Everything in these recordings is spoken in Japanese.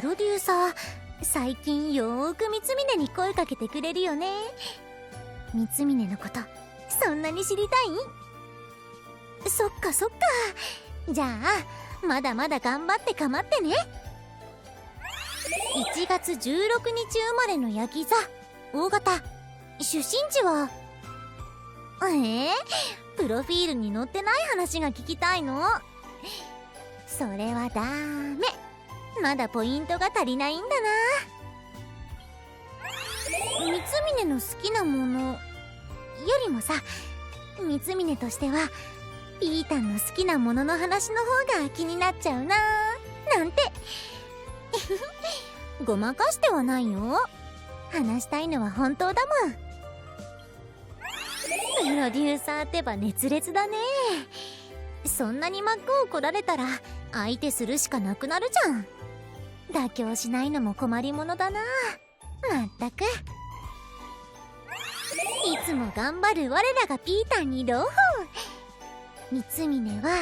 プロデューサー。最近よーく三峰に声かけてくれるよね。三峰のことそんなに知りたい？そっかそっか。じゃあまだまだ頑張ってかまってね。1月16日生まれのヤギ座大型。出身地は？えー、プロフィールに載ってない話が聞きたいの。それはダメ。まだポイントが足りないんだな。三峰の好きなものよりもさ三峰としてはピータンの好きなものの話の方が気になっちゃうな。なんて。ごまかしてはないよ。話したいのは本当だもん。プロデューサーってば熱烈だね。そんなに真っ向を来られたら相手するしかなくなるじゃん。妥協しないのも困りものだな。まったく。いつも頑張る我らがピータンに朗報。三峰は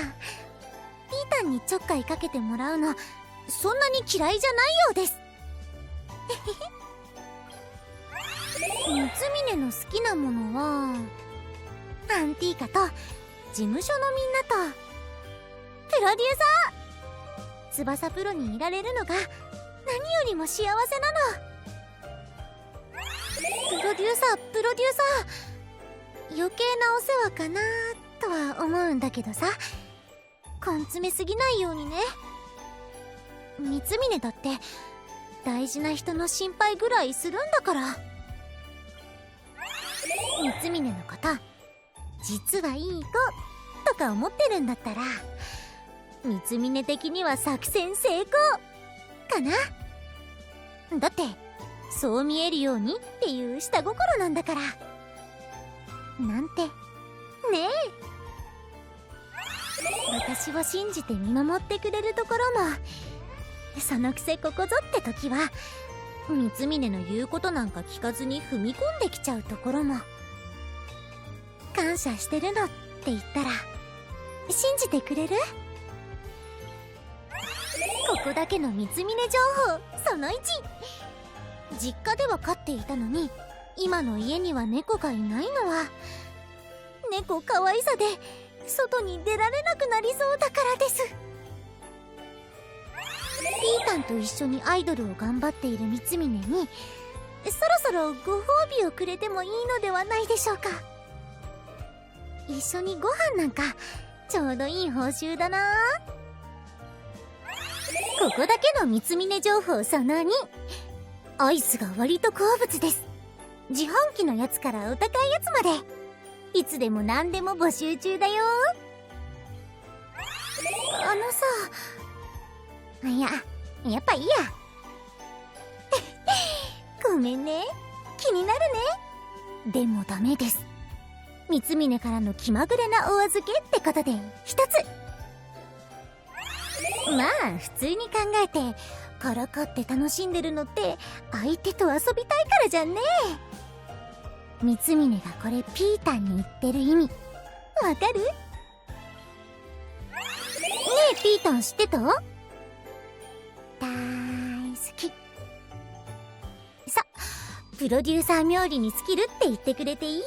ピータンにちょっかいかけてもらうのそんなに嫌いじゃないようです。三峰の好きなものはアンティーカと事務所のみんなと。プロデューサー翼プロにいられるのが何よりも幸せなの。プロデューサープロデューサー。余計なお世話かなとは思うんだけどさ。根詰めすぎないようにね。三峰だって大事な人の心配ぐらいするんだから。三峰のこと実はいい子とか思ってるんだったら。三峰的には作戦成功かな。だってそう見えるようにっていう下心なんだから。なんてねえ。私を信じて見守ってくれるところも。そのくせここぞって時は三峰の言うことなんか聞かずに踏み込んできちゃうところも。感謝してるのって言ったら信じてくれる？ここだけの三峰情報その1実家では飼っていたのに今の家には猫がいないのは。猫可愛さで外に出られなくなりそうだからです。ピータンと一緒にアイドルを頑張っている三峰にそろそろご褒美をくれてもいいのではないでしょうか。一緒にご飯なんかちょうどいい報酬だな。ここだけの三峰情報その2アイスが割と好物です。自販機のやつからお高いやつまで。いつでも何でも募集中だよ。あのさ。いややっぱいいや。ごめんね。気になるね。でもダメです。三峰からの気まぐれなお預けってことで一つ。まあ普通に考えてからかって楽しんでるのって相手と遊びたいからじゃんね。三峰がこれピータンに言ってる意味。わかる？ねえピータン知ってた？大好き。さプロデューサー冥利に尽きるって言ってくれていいよ。